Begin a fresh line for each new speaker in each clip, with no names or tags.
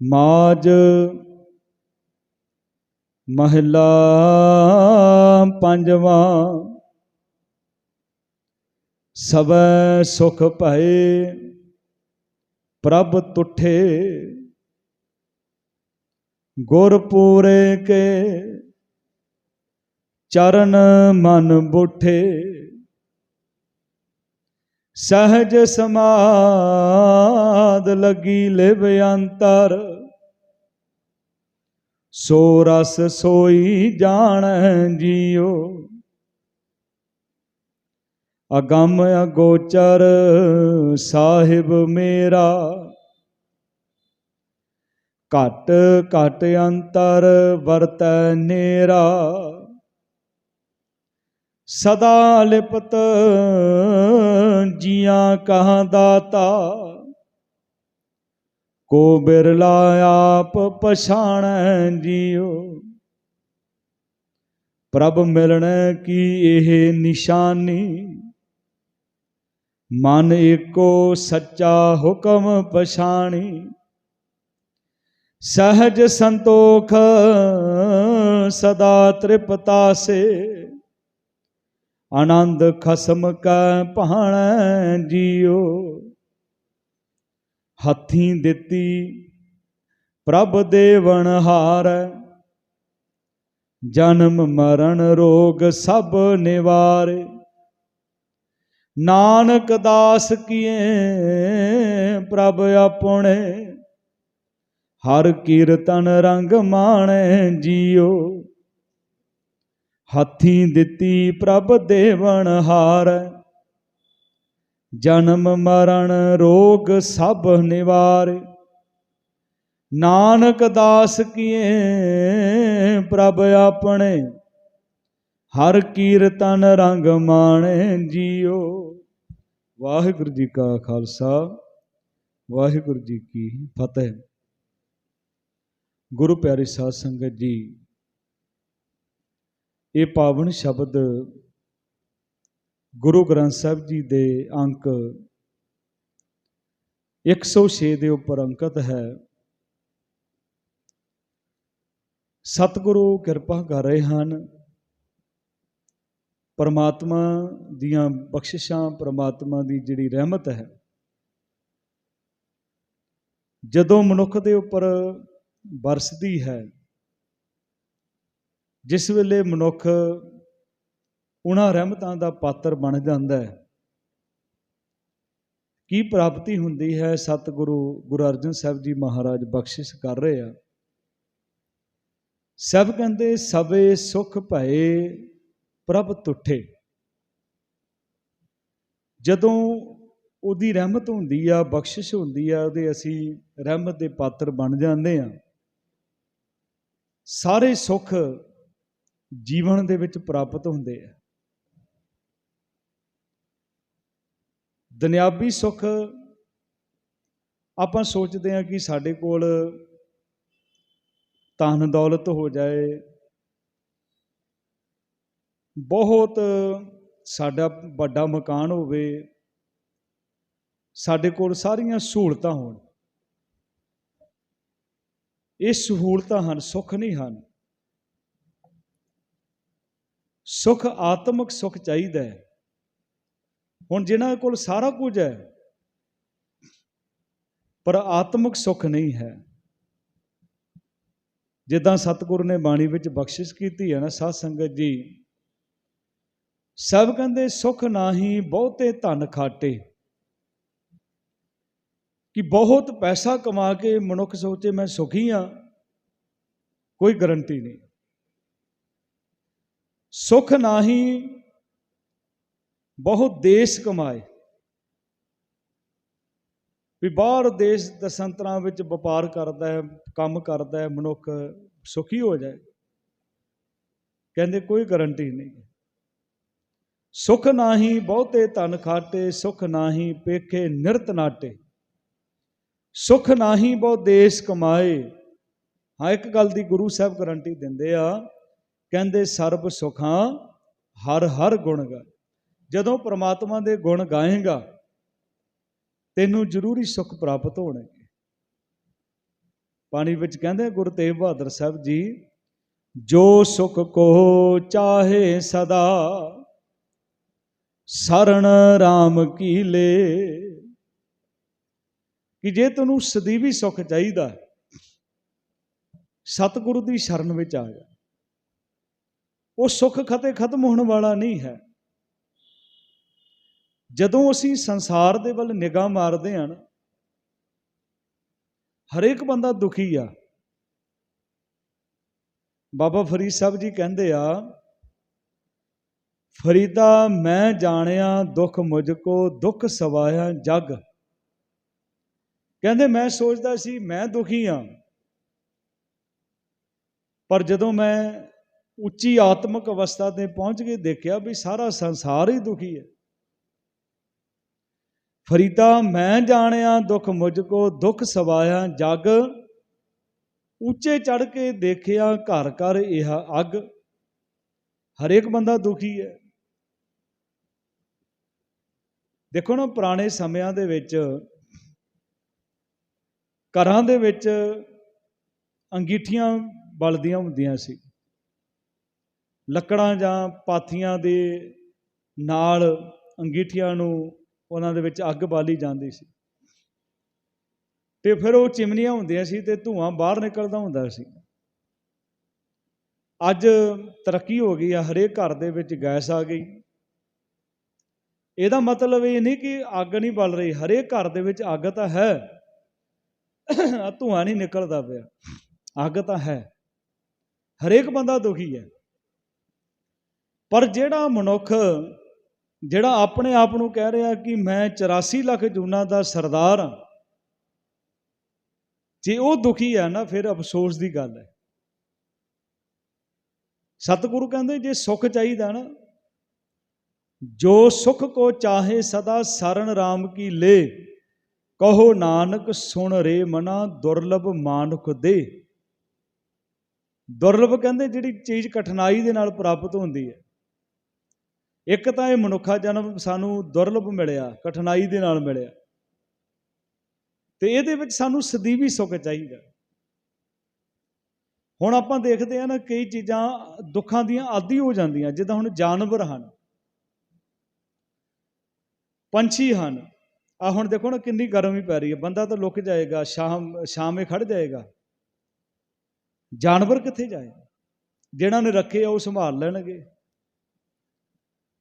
ਮਾਜ ਮਹਿਲਾ ਪੰਜਵਾਂ ਸਵੈ ਸੁਖ ਭਏ ਪ੍ਰਭ ਤੁਠੇ ਗੁਰ ਪੂਰੇ ਕੇ ਚਰਨ ਮਨ ਬੁਠੇ। ਸਹਜ ਸਮਾਦ ਲਗੀ ਲਿਵ ਅੰਤਰ। ਸੋ ਰਸ ਸੋਈ ਜਾਣ ਜੀਓ। ਅਗੰਮ ਅਗੋਚਰ ਸਾਹਿਬ ਮੇਰਾ। ਘਟ ਘਟ ਅੰਤਰ ਵਰਤੈ ਨੇਰਾ। ਸਦਾ ਲਿਪਤ ਜੀਆਂ ਕਹਾਂ ਦਾਤਾ ਕੋ ਬਿਰਲਾ ਆਪ ਪਛਾਣੈ ਜੀਉ। ਪ੍ਰਭ ਮਿਲਣ ਕੀ ਇਹ ਨਿਸ਼ਾਨੀ। ਮਨ ਏਕੋ ਸੱਚਾ ਹੁਕਮ ਪਛਾਣੀ। ਸਹਜ ਸੰਤੋਖ ਸਦਾ ਤ੍ਰਿਪਤਾ ਸੇ। ਆਨੰਦ ਖਸਮ ਕੈ ਭਾਣ ਜੀਉ ਹੱਥੀਂ ਦਿੱਤੀ, ਪ੍ਰਭ ਦੇਵਨ ਹਾਰ। ਜਨਮ ਮਰਨ ਰੋਗ ਸਭ ਨਿਵਾਰੇ। ਨਾਨਕ ਦਾਸ ਕੀਏ ਪ੍ਰਭ ਆਪਣੇ। ਹਰ ਕੀਰਤਨ ਰੰਗ ਮਾਣੈ ਜੀਉ ਹਾਥੀ ਦਿੱਤੀ ਪ੍ਰਭ ਦੇਵਨ ਹਾਰ। ਜਨਮ ਮਰਨ ਰੋਗ ਸਭ ਨਿਵਾਰੇ। ਨਾਨਕ ਦਾਸ ਕੀਏ ਪ੍ਰਭ ਆਪਣੇ। ਹਰ ਕੀਰਤਨ ਰੰਗ ਮਾਣੇ ਜੀਓ। ਵਾਹਿਗੁਰੂ ਜੀ ਕਾ ਖਾਲਸਾ, ਵਾਹਿਗੁਰੂ ਜੀ ਕੀ ਫਤਿਹ। ਗੁਰੂ ਪਿਆਰੇ ਸਾਧ ਸੰਗਤ ਜੀ ਇਹ ਪਾਵਨ ਸ਼ਬਦ ਗੁਰੂ ਗ੍ਰੰਥ ਸਾਹਿਬ ਜੀ ਦੇ ਅੰਕ 106 ਦੇ ਉੱਪਰ ਅੰਕਿਤ ਹੈ। ਸਤਿਗੁਰੂ ਕਿਰਪਾ ਕਰ ਰਹੇ ਹਨ। ਪਰਮਾਤਮਾ ਦੀਆਂ ਬਖਸ਼ਿਸ਼ਾਂ, ਪਰਮਾਤਮਾ ਦੀ ਜਿਹੜੀ ਰਹਿਮਤ ਹੈ। ਜਦੋਂ ਮਨੁੱਖ ਦੇ ਉੱਪਰ ਵਰਸਦੀ ਹੈ ਜਿਸ ਵੇਲੇ ਮਨੁੱਖ ਉਹਨਾਂ ਰਹਿਮਤਾਂ ਦਾ ਪਾਤਰ ਬਣ ਜਾਂਦਾ ਹੈ, ਕੀ ਪ੍ਰਾਪਤੀ ਹੁੰਦੀ ਹੈ? ਸਤਿਗੁਰੂ ਗੁਰੂ ਅਰਜਨ ਸਾਹਿਬ ਜੀ ਮਹਾਰਾਜ ਬਖਸ਼ਿਸ਼ ਕਰ ਰਹੇ ਆ। ਸਭ ਕਹਿੰਦੇ, ਸਵੇ ਸੁਖ ਭਏ ਪ੍ਰਭ ਤੁਠੇ। ਜਦੋਂ ਉਹਦੀ ਰਹਿਮਤ ਹੁੰਦੀ ਆ, ਬਖਸ਼ਿਸ਼ ਹੁੰਦੀ ਆ, ਉਹਦੇ ਅਸੀਂ ਰਹਿਮਤ ਦੇ ਪਾਤਰ ਬਣ ਜਾਂਦੇ ਆ। ਸਾਰੇ ਸੁੱਖ ਜੀਵਨ ਦੇ ਵਿੱਚ ਪ੍ਰਾਪਤ ਹੁੰਦੇ ਆ। ਦੁਨਿਆਵੀ ਸੁੱਖ ਆਪਾਂ ਸੋਚਦੇ ਆ ਕਿ ਸਾਡੇ ਕੋਲ ਧਨ ਦੌਲਤ ਹੋ ਜਾਏ। ਬਹੁਤ ਸਾਡਾ ਵੱਡਾ ਮਕਾਨ ਹੋਵੇ। ਸਾਡੇ ਕੋਲ ਸਾਰੀਆਂ ਸਹੂਲਤਾਂ ਹੋਣ। ਇਹ ਸਹੂਲਤਾਂ ਹਨ, ਸੁੱਖ ਨਹੀਂ ਹਨ। ਸੁੱਖ ਆਤਮਿਕ ਸੁੱਖ ਚਾਹੀਦਾ ਹੈ। ਹੁਣ ਜਿਨ੍ਹਾਂ ਕੋਲ ਸਾਰਾ ਕੁਝ ਹੈ, ਪਰ ਆਤਮਿਕ ਸੁੱਖ ਨਹੀਂ ਹੈ। ਜਿੱਦਾਂ ਸਤਿਗੁਰ ਨੇ ਬਾਣੀ ਵਿੱਚ ਬਖਸ਼ਿਸ਼ ਕੀਤੀ ਹੈ ਨਾ, ਸਾਧ ਸੰਗਤ ਜੀ, ਸਭ ਕਹਿੰਦੇ ਸੁਖ ਨਾਹੀ ਬਹੁਤੇ ਧਨ ਖਾਟੇ। ਕਿ ਬਹੁਤ ਪੈਸਾ ਕਮਾ ਕੇ ਮਨੁੱਖ ਸੋਚੇ ਮੈਂ ਸੁਖੀ ਆ ਕੋਈ ਗਰੰਟੀ ਨਹੀਂ। ਸੁਖ ਨਾਹੀ ਬਹੁਤ ਦੇਸ਼ ਕਮਾਏ। ਵੀ ਬਾਹਰ ਦੇਸ਼ ਦਸੰਤਰਾਂ ਵਿੱਚ ਵਪਾਰ ਕਰਦਾ ਹੈ, ਕੰਮ ਕਰਦਾ ਹੈ, ਮਨੁੱਖ ਸੁਖੀ ਹੋ ਜਾਏ। ਕਹਿੰਦੇ ਕੋਈ ਗਰੰਟੀ ਨਹੀਂ। ਸੁਖ ਨਾਹੀ ਬਹੁਤੇ ਧਨ ਖਾਟੇ, ਸੁਖ ਨਾਹੀ ਪੇਖੇ ਨਿਰਤ ਨਾਟੇ। ਸੁਖ ਨਾਹੀ ਬਹੁ ਦੇਸ਼ ਕਮਾਏ। ਹਾਂ, ਇੱਕ ਗੱਲ ਦੀ ਗੁਰੂ ਸਾਹਿਬ ਗਾਰੰਟੀ ਦਿੰਦੇ ਆ ਕਹਿੰਦੇ, ਸਰਬ ਸੁਖਾਂ ਹਰ ਹਰ ਗੁਣ ਗਾ ਜਦੋਂ ਪ੍ਰਮਾਤਮਾ ਦੇ ਗੁਣ ਗਾਏਗਾ, ਤੈਨੂੰ ਜ਼ਰੂਰੀ ਸੁੱਖ ਪ੍ਰਾਪਤ ਹੋਣਗੇ। ਪਾਣੀ ਵਿੱਚ ਕਹਿੰਦੇ, ਗੁਰੂ ਤੇਗ ਬਹਾਦਰ ਸਾਹਿਬ ਜੀ, ਜੋ ਸੁਖ ਕੋ ਚਾਹੇ ਸਦਾ ਸਰਣ RAM ਕੀ ਲੇ। ਕਿ ਜੇ ਤੈਨੂੰ ਸਦੀਵੀ ਸੁਖ ਚਾਹੀਦਾ ਸਤਿਗੁਰੂ ਦੀ ਸ਼ਰਨ ਵਿੱਚ ਆ ਜਾ। ਉਹ ਸੁੱਖ ਖਤੇ ਖਤਮ ਹੋਣ ਵਾਲਾ ਨਹੀਂ ਹੈ। ਜਦੋਂ ਅਸੀਂ ਸੰਸਾਰ ਦੇ ਵੱਲ ਨਿਗਾਹ ਮਾਰਦੇ ਹਾਂ ਹਰੇਕ ਬੰਦਾ ਦੁਖੀ ਆ। ਬਾਬਾ ਫਰੀਦ ਸਾਹਿਬ ਜੀ ਕਹਿੰਦੇ ਆ, ਫਰੀਦਾ ਮੈਂ ਜਾਣਿਆ ਦੁੱਖ ਮੁਝ ਕੋ, ਦੁੱਖ ਸਵਾਇਆ ਜਗ। ਕਹਿੰਦੇ, ਮੈਂ ਸੋਚਦਾ ਸੀ ਮੈਂ ਦੁਖੀ ਆ, ਪਰ ਜਦੋਂ ਮੈਂ ਉੱਚੀ ਆਤਮਿਕ ਅਵਸਥਾ ਤੇ ਪਹੁੰਚ ਕੇ ਦੇਖਿਆ ਵੀ ਸਾਰਾ ਸੰਸਾਰ ਹੀ ਦੁਖੀ ਹੈ। ਫਰੀਦਾ ਮੈਂ ਜਾਣਿਆ ਦੁੱਖ ਮੁਝ ਕੋ ਦੁੱਖ ਸਵਾਇਆ, ਜਗ ਉੱਚੇ ਚੜ ਕੇ ਦੇਖਿਆ, ਘਰ ਘਰ ਇਹ ਅੱਗ। ਹਰੇਕ ਬੰਦਾ ਦੁਖੀ ਹੈ। ਦੇਖੋ ਨਾ, ਪੁਰਾਣੇ ਸਮਿਆਂ ਦੇ ਵਿੱਚ, ਘਰਾਂ ਦੇ ਵਿੱਚ ਅੰਗੀਠੀਆਂ ਬਲਦੀਆਂ ਹੁੰਦੀਆਂ ਸੀ। ਲੱਕੜਾਂ ਜਾਂ ਪਾਥੀਆਂ ਦੇ ਨਾਲ ਅੰਗੀਠੀਆਂ ਨੂੰ ਉਹਨਾਂ ਦੇ ਵਿੱਚ ਅੱਗ ਬਾਲੀ ਜਾਂਦੀ ਸੀ। ਤੇ ਫਿਰ ਉਹ ਚਿਮਨੀਆਂ ਹੁੰਦੀਆਂ ਸੀ ਤੇ ਧੂਆਂ ਬਾਹਰ ਨਿਕਲਦਾ ਹੁੰਦਾ ਸੀ। ਅੱਜ ਤਰੱਕੀ ਹੋ ਗਈ ਆ, ਹਰੇਕ ਘਰ ਦੇ ਵਿੱਚ ਗੈਸ ਆ ਗਈ। ਇਹਦਾ ਮਤਲਬ ਇਹ ਨਹੀਂ ਕਿ ਅੱਗ ਨਹੀਂ ਬਲ ਰਹੀ, ਹਰੇਕ ਘਰ ਦੇ ਵਿੱਚ ਅੱਗ ਤਾਂ ਹੈ। ਆਹ ਧੂਆਂ ਨਹੀਂ ਨਿਕਲਦਾ ਪਿਆ, ਅੱਗ ਤਾਂ ਹੈ। ਹਰੇਕ ਬੰਦਾ ਦੁਖੀ ਹੈ। ਪਰ ਜਿਹੜਾ ਮਨੁੱਖ, ਜਿਹੜਾ ਆਪਣੇ ਆਪ ਨੂੰ ਕਹਿ ਰਿਹਾ ਕਿ ਮੈਂ 84 ਲੱਖ ਜੂਨਾ ਦਾ ਸਰਦਾਰ ਹਾਂ, ਜੇ ਉਹ ਦੁਖੀ ਹੈ ਨਾ, ਫਿਰ ਅਫਸੋਸ ਦੀ ਗੱਲ ਹੈ। ਸਤਿਗੁਰੂ ਕਹਿੰਦੇ, ਜੇ ਸੁੱਖ ਚਾਹੀਦਾ ਨਾ, ਜੋ ਸੁਖ ਕੋ ਚਾਹੇ ਸਦਾ ਸਰਨ RAM ਕੀ ਲੇ, ਕਹੋ ਨਾਨਕ ਸੁਣ ਰੇ ਮਨਾ, ਦੁਰਲਭ ਮਾਨੁਖ ਦੇ। ਦੁਰਲਭ ਕਹਿੰਦੇ, ਜਿਹੜੀ ਚੀਜ਼ ਕਠਿਨਾਈ ਦੇ ਨਾਲ ਪ੍ਰਾਪਤ ਹੁੰਦੀ ਹੈ। ਇੱਕ ਤਾਂ ਇਹ ਮਨੁੱਖਾ ਜਨਮ ਸਾਨੂੰ ਦੁਰਲਭ ਮਿਲਿਆ, ਕਠਿਨਾਈ ਦੇ ਨਾਲ ਮਿਲਿਆ। ਤੇ ਇਹਦੇ ਵਿੱਚ ਸਾਨੂੰ ਸਦੀਵੀ ਸੁੱਖ ਚਾਹੀਦਾ। ਹੁਣ ਆਪਾਂ ਦੇਖਦੇ ਆ ਨਾ, ਕਈ ਚੀਜ਼ਾਂ ਦੁੱਖਾਂ ਦੀਆਂ ਆਦੀ ਹੋ ਜਾਂਦੀਆਂ, ਜਿੱਦਾਂ ਹੁਣ ਜਾਨਵਰ ਹਨ, ਪੰਛੀ ਹਨ। ਆ ਹੁਣ ਦੇਖੋ ਨਾ, ਕਿੰਨੀ ਗਰਮੀ ਪੈ ਰਹੀ ਹੈ। ਬੰਦਾ ਤਾਂ ਲੁਕ ਜਾਏਗਾ, ਸ਼ਾਮ, ਸ਼ਾਮੇ ਖੜ ਜਾਏਗਾ। ਜਾਨਵਰ ਕਿੱਥੇ ਜਾਏ? ਜਿਹਨਾਂ ਨੇ ਰੱਖੇ ਆ, ਉਹ ਸੰਭਾਲ ਲੈਣਗੇ।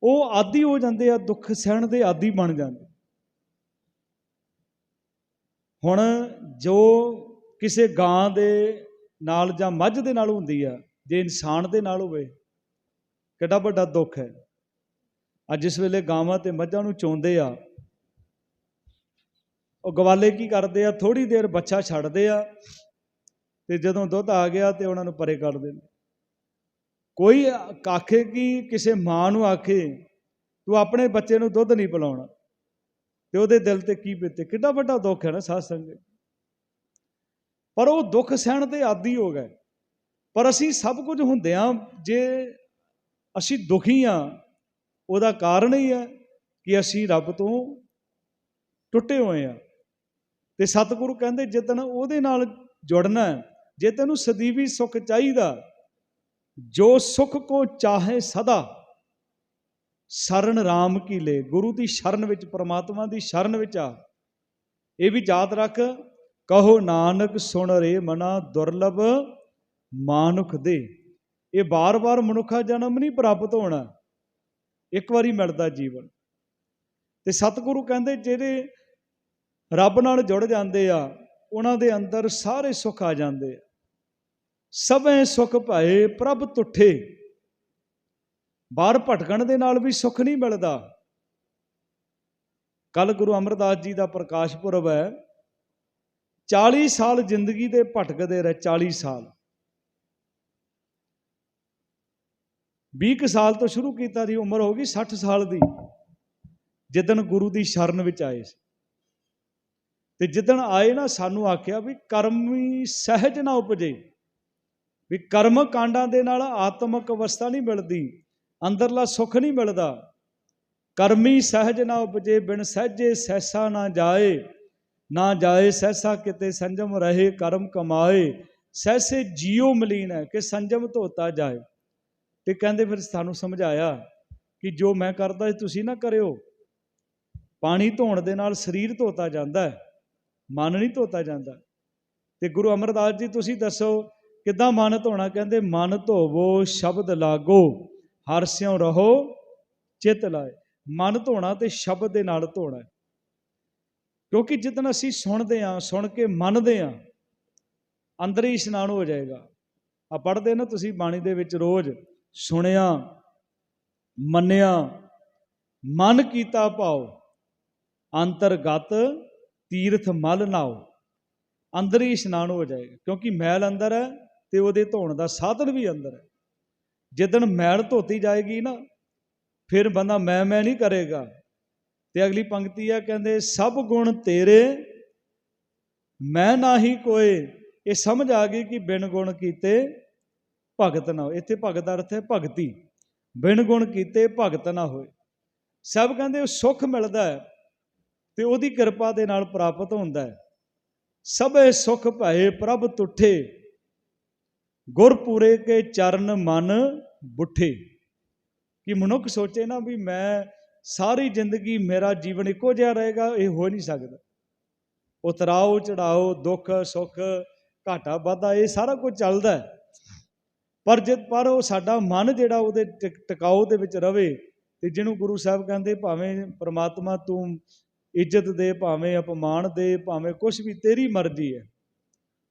ਉਹ ਆਦੀ ਹੋ ਜਾਂਦੇ ਆ, ਦੁੱਖ ਸਹਿਣ ਦੇ ਆਦੀ ਬਣ ਜਾਂਦੇ। ਹੁਣ ਜੋ ਕਿਸੇ ਗਾਂ ਦੇ ਨਾਲ ਜਾਂ ਮੱਝ ਦੇ ਨਾਲ ਹੁੰਦੀ ਆ, ਜੇ ਇਨਸਾਨ ਦੇ ਨਾਲ ਹੋਵੇ, ਕਿੱਡਾ ਵੱਡਾ ਦੁੱਖ ਹੈ। ਅੱਜ ਜਿਸ ਵੇਲੇ ਗਾਵਾਂ ਤੇ ਮੱਝਾਂ ਨੂੰ ਚੋਂਦੇ ਆ, ਉਹ ਗਵਾਲੇ ਕੀ ਕਰਦੇ ਆ ਥੋੜੀ ਦੇਰ ਬੱਚਾ ਛੱਡਦੇ ਆ ਤੇ ਜਦੋਂ ਦੁੱਧ ਆ ਗਿਆ ਤੇ ਉਹਨਾਂ ਨੂੰ ਪਰੇ ਕਰ ਦਿੰਦੇ। ਕੋਈ ਆਖੇ ਕਿ ਕਿਸੇ ਮਾਂ ਨੂੰ ਆਖੇ, ਤੂੰ ਆਪਣੇ ਬੱਚੇ ਨੂੰ ਦੁੱਧ ਨਹੀਂ ਪਿਲਾਉਣਾ। ਤੇ ਉਹਦੇ ਦਿਲ ਤੇ ਕੀ ਬੀਤੇ? ਕਿੰਨਾ ਵੱਡਾ ਦੁੱਖ ਹੈ ਨਾ ਸਾਧ ਸੰਗਤ। ਪਰ ਉਹ ਦੁੱਖ ਸਹਿਣ 'ਤੇ ਆਦੀ ਹੋ ਗਏ। ਪਰ ਅਸੀਂ ਸਭ ਕੁਝ ਹੁੰਦਿਆਂ ਜੇ ਅਸੀਂ ਦੁਖੀ ਆ ਉਹਦਾ ਕਾਰਨ ਹੀ ਹੈ ਕਿ ਅਸੀਂ ਰੱਬ ਤੋਂ ਟੁੱਟੇ ਹੋਏ ਆ ਤੇ ਸਤਿਗੁਰੂ ਕਹਿੰਦੇ, ਜਿੱਦਣ ਉਹਦੇ ਨਾਲ ਜੁੜਨਾ ਜੇ ਤੈਨੂੰ ਸਦੀਵੀ ਸੁੱਖ ਚਾਹੀਦਾ ਜੋ ਸੁਖ ਕੋ ਚਾਹੇ ਸਦਾ, ਸਰਨ RAM ਕੀ ਲੈ। ਗੁਰੂ ਦੀ ਸ਼ਰਨ ਵਿੱਚ, ਪ੍ਰਮਾਤਮਾ ਦੀ ਸ਼ਰਨ ਵਿੱਚ ਆ। ਇਹ ਵੀ ਯਾਦ ਰੱਖ, ਕਹੋ ਨਾਨਕ ਸੁਣ ਰੇ ਮਨਾ ਦੁਰਲਭ ਮਾਨੁਖ ਦੇ। ਇਹ ਬਾਰ-ਬਾਰ ਮਨੁੱਖਾ ਜਨਮ ਨਹੀਂ ਪ੍ਰਾਪਤ ਹੋਣਾ। ਇੱਕ ਵਾਰੀ ਮਿਲਦਾ ਜੀਵਨ। ਤੇ ਸਤਿਗੁਰੂ ਕਹਿੰਦੇ, ਜਿਹੜੇ ਰੱਬ ਨਾਲ ਜੁੜ ਜਾਂਦੇ ਆ, ਉਹਨਾਂ ਦੇ ਅੰਦਰ ਸਾਰੇ ਸੁੱਖ ਆ ਜਾਂਦੇ ਆ। ਸਭੇ ਸੁਖ ਭਾਏ ਪ੍ਰਭ ਤੁਠੇ। ਬਾਹਰ ਭਟਕਣ ਦੇ ਨਾਲ ਵੀ ਸੁੱਖ ਨਹੀਂ ਮਿਲਦਾ। ਕੱਲ ਗੁਰੂ ਅਮਰਦਾਸ ਜੀ ਦਾ ਪ੍ਰਕਾਸ਼ ਪੁਰਬ ਹੈ। 40 ਸਾਲ ਜ਼ਿੰਦਗੀ ਦੇ ਭਟਕਦੇ ਰਹੇ 40 ਸਾਲ। 20 ਕੁ ਸਾਲ ਤੋਂ ਸ਼ੁਰੂ ਕੀਤਾ ਦੀ ਉਮਰ ਹੋ ਗਈ 60 ਸਾਲ ਦੀ। ਜਿੱਦਣ ਗੁਰੂ ਦੀ ਸ਼ਰਨ ਵਿੱਚ ਆਏ ਸੀ। ਤੇ ਜਿੱਦਣ ਆਏ ਨਾ ਸਾਨੂੰ ਆਖਿਆ ਵੀ ਕਰਮੀ ਸਹਿਜ ਨਾ ਉਪਜੇ। ਵੀ ਕਰਮ ਕਾਂਡਾਂ ਦੇ ਨਾਲ ਆਤਮਿਕ ਅਵਸਥਾ ਨਹੀਂ ਮਿਲਦੀ, ਅੰਦਰਲਾ ਸੁੱਖ ਨਹੀਂ ਮਿਲਦਾ। ਕਰਮੀ ਸਹਿਜ ਨਾ ਉਪਜੇ, ਬਿਨ ਸਹਿਜੇ ਸਹਿਸਾ ਨਾ ਜਾਏ। ਨਾ ਜਾਏ ਸਹਿਸਾ ਕਿਤੇ ਸੰਜਮ ਰਹੇ, ਕਰਮ ਕਮਾਏ। ਸਹਿਸੇ ਜੀਉ ਮਲੀਨ ਹੈ ਕਿ ਸੰਜਮ ਧੋਤਾ ਜਾਏ। ਤੇ ਕਹਿੰਦੇ ਫਿਰ ਸਾਨੂੰ ਸਮਝਾਇਆ ਕਿ ਜੋ ਮੈਂ ਕਰਦਾ ਸੀ ਤੁਸੀਂ ਨਾ ਕਰਿਓ। ਪਾਣੀ ਧੋਣ ਦੇ ਨਾਲ ਸਰੀਰ ਧੋਤਾ ਜਾਂਦਾ ਹੈ, ਮਨ ਨਹੀਂ ਧੋਤਾ ਜਾਂਦਾ। ਤੇ ਗੁਰੂ ਅਮਰਦਾਸ ਜੀ ਤੁਸੀਂ ਦੱਸੋ ਕਿੱਦਾਂ ਮਨ ਧੋਣਾ? ਕਹਿੰਦੇ, ਮਨ ਧੋਵੋ, ਸ਼ਬਦ ਲਾਗੋ, ਹਰ ਸਿਉ ਰਹੋ, ਚਿਤ ਲਾਏ। ਮਨ ਧੋਣਾ ਤੇ ਸ਼ਬਦ ਦੇ ਨਾਲ ਧੋਣਾ ਕਿਉਂਕਿ ਜਿੱਦਣ ਅਸੀਂ ਸੁਣਦੇ ਹਾਂ, ਸੁਣ ਕੇ ਮੰਨਦੇ ਹਾਂ, ਅੰਦਰ ਹੀ ਇਸ਼ਨਾਨ ਹੋ ਜਾਏਗਾ। ਆ ਪੜ੍ਹਦੇ ਨਾ ਤੁਸੀਂ ਬਾਣੀ ਦੇ ਵਿੱਚ ਰੋਜ਼, ਸੁਣਿਆ, ਮੰਨਿਆ, ਮਨ ਕੀਤਾ ਭਾਉ ਅੰਤਰਗਤ ਤੀਰਥ ਮਲ ਨਾਓ, ਅੰਦਰ ਹੀ ਇਸ਼ਨਾਨ ਹੋ ਜਾਏਗਾ। ਕਿਉਂਕਿ ਮੈਲ ਅੰਦਰ ਹੈ ਤੇ ਉਹਦੇ ਧੋਣ ਦਾ ਸਾਧਨ ਵੀ ਅੰਦਰ ਹੈ। ਜਿੱਦਣ ਮੈਲ ਧੋਤੀ ਜਾਏਗੀ ਨਾ, ਫਿਰ ਬੰਦਾ ਮੈਂ ਮੈਂ ਨਹੀਂ ਕਰੇਗਾ। ਤੇ ਅਗਲੀ ਪੰਕਤੀ ਆ ਕਹਿੰਦੇ, ਸਭ ਗੁਣ ਤੇਰੇ, ਮੈਂ ਨਾਹੀ ਕੋਏ। ਇਹ ਸਮਝ ਆ ਗਈ ਕਿ ਬਿਨ ਗੁਣ ਕੀਤੇ ਭਗਤ ਨਾ ਹੋਏ। ਇੱਥੇ ਭਗਤ ਦਾ ਅਰਥ ਹੈ ਭਗਤੀ। ਬਿਨ ਗੁਣ ਕੀਤੇ ਭਗਤ ਨਾ ਹੋਏ। ਸਭ ਕਹਿੰਦੇ ਉਹ ਸੁੱਖ ਮਿਲਦਾ ਹੈ ਤੇ ਉਹਦੀ ਕਿਰਪਾ ਦੇ ਨਾਲ ਪ੍ਰਾਪਤ ਹੁੰਦਾ ਹੈ। ਸਭੇ ਸੁਖ ਭਏ ਪ੍ਰਭ ਤੁਠੇ। ਗੁਰਪੂਰੇ ਕੇ ਚਰਨ ਮਨ ਬੁੱਠੇ। ਕਿ ਮਨੁੱਖ ਸੋਚੇ ਨਾ ਵੀ ਮੈਂ ਸਾਰੀ ਜ਼ਿੰਦਗੀ ਮੇਰਾ ਜੀਵਨ ਇੱਕੋ ਜਿਹਾ ਰਹੇਗਾ, ਇਹ ਹੋ ਨਹੀਂ ਸਕਦਾ। ਉਤਰਾਓ, ਚੜਾਓ, ਦੁੱਖ, ਸੁੱਖ, ਘਾਟਾ ਵਾਧਾ, ਇਹ ਸਾਰਾ ਕੁਝ ਚੱਲਦਾ ਪਰ ਜੇ ਪਰ ਉਹ ਸਾਡਾ ਮਨ ਜਿਹੜਾ ਉਹਦੇ ਟਿਕ- ਟਿਕਾਓ ਦੇ ਵਿੱਚ ਰਵੇ ਤੇ ਜਿਹਨੂੰ ਗੁਰੂ ਸਾਹਿਬ ਕਹਿੰਦੇ ਭਾਵੇਂ ਪ੍ਰਮਾਤਮਾ ਤੂੰ ਇੱਜ਼ਤ ਦੇ, ਭਾਵੇਂ ਅਪਮਾਨ ਦੇ, ਭਾਵੇਂ ਕੁਝ ਵੀ ਤੇਰੀ ਮਰਜ਼ੀ ਹੈ,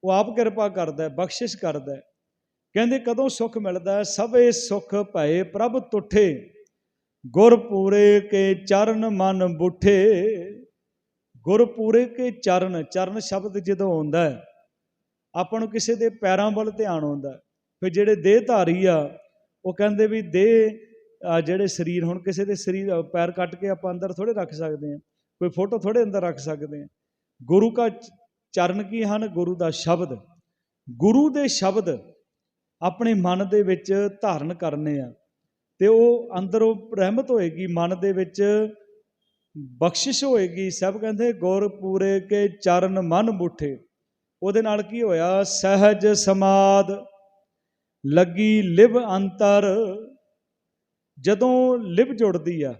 ਉਹ ਆਪ ਕਿਰਪਾ ਕਰਦਾ ਬਖਸ਼ਿਸ਼ ਕਰਦਾ ਕਹਿੰਦੇ ਕਦੋਂ ਸੁੱਖ ਮਿਲਦਾ ਹੈ? ਸਭੇ ਸੁਖ ਭਏ ਪ੍ਰਭ ਤੁਠੇ, ਗੁਰਪੂਰੇ ਕੇ ਚਰਨ ਮਨ ਬੁੱਠੇ। ਗੁਰਪੂਰੇ ਕੇ ਚਰਨ ਚਰਨ ਸ਼ਬਦ ਜਦੋਂ ਆਉਂਦਾ ਹੈ, ਆਪਾਂ ਨੂੰ ਕਿਸੇ ਦੇ ਪੈਰਾਂ ਵੱਲ ਧਿਆਨ ਆਉਂਦਾ ਫਿਰ ਜਿਹੜੇ ਦੇਹ ਧਾਰੀ ਆ, ਉਹ ਕਹਿੰਦੇ ਵੀ ਦੇਹ ਜਿਹੜੇ ਸਰੀਰ, ਹੁਣ ਕਿਸੇ ਦੇ ਸਰੀਰ, ਪੈਰ ਕੱਟ ਕੇ ਆਪਾਂ ਅੰਦਰ ਥੋੜੇ ਰੱਖ ਸਕਦੇ ਹਾਂ, ਕੋਈ ਫੋਟੋ ਥੋੜੇ ਅੰਦਰ ਰੱਖ ਸਕਦੇ ਹਾਂ। ਗੁਰੂ ਕਾ ਚਰਨ ਕੀ ਹਨ? ਗੁਰੂ ਦਾ ਸ਼ਬਦ। ਗੁਰੂ ਦੇ ਸ਼ਬਦ ਆਪਣੇ ਮਨ ਦੇ ਵਿੱਚ ਧਾਰਨ ਕਰਨੇ ਆ। ਤੇ ਉਹ ਅੰਦਰੋਂ ਰਹਿਮਤ ਹੋਏਗੀ, ਮਨ ਦੇ ਵਿੱਚ ਬਖਸ਼ਿਸ਼ ਹੋਏਗੀ। ਸਭ ਕਹਿੰਦੇ, ਗੁਰ ਪੂਰੇ ਕੇ ਚਰਨ ਮਨ ਮੁਠੇ। ਉਹਦੇ ਨਾਲ ਕੀ ਹੋਇਆ? ਸਹਿਜ ਸਮਾਦ, ਲੱਗੀ ਲਿਵ ਅੰਤਰ। ਜਦੋਂ ਲਿਵ ਜੁੜਦੀ ਆ,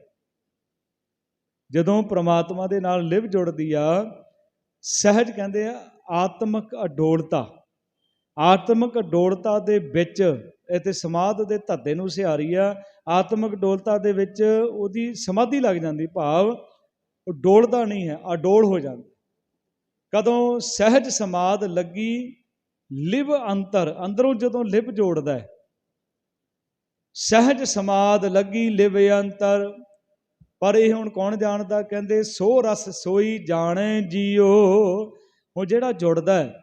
ਜਦੋਂ ਪ੍ਰਮਾਤਮਾ ਦੇ ਨਾਲ ਲਿਵ ਜੁੜਦੀ ਆ, ਸਹਿਜ ਕਹਿੰਦੇ ਆ, ਆਤਮਿਕ ਅਡੋਲਤਾ। ਆਤਮਿਕ ਡੋਲਤਾ ਦੇ ਵਿੱਚ ਇਹ ਤੇ ਸਮਾਧ ਦੇ ਧੱਦੇ ਨੂੰ ਸਿਹਾਰੀ ਆ। ਆਤਮਿਕ ਡੋਲਤਾ ਦੇ ਵਿੱਚ ਉਹਦੀ ਸਮਾਧੀ ਲੱਗ ਜਾਂਦੀ, ਭਾਵ ਉਹ ਡੋਲਦਾ ਨਹੀਂ ਹੈ, ਅਡੋਲ ਹੋ ਜਾਂਦਾ। ਕਦੋਂ ਸਹਿਜ ਸਮਾਧ ਲੱਗੀ, ਲਿਵ ਅੰਤਰ, ਅੰਦਰੋਂ ਜਦੋਂ ਲਿਵ ਜੋੜਦਾ ਹੈ, ਸਹਿਜ ਸਮਾਦ ਲੱਗੀ ਲਿਵ ਅੰਤਰ। ਪਰ ਇਹ ਹੁਣ ਕੌਣ ਜਾਣਦਾ? ਕਹਿੰਦੇ, ਸੋ ਰਸ ਸੋਈ ਜਾਣੇ ਜੀਓ, ਉਹ ਜਿਹੜਾ ਜੁੜਦਾ ਹੈ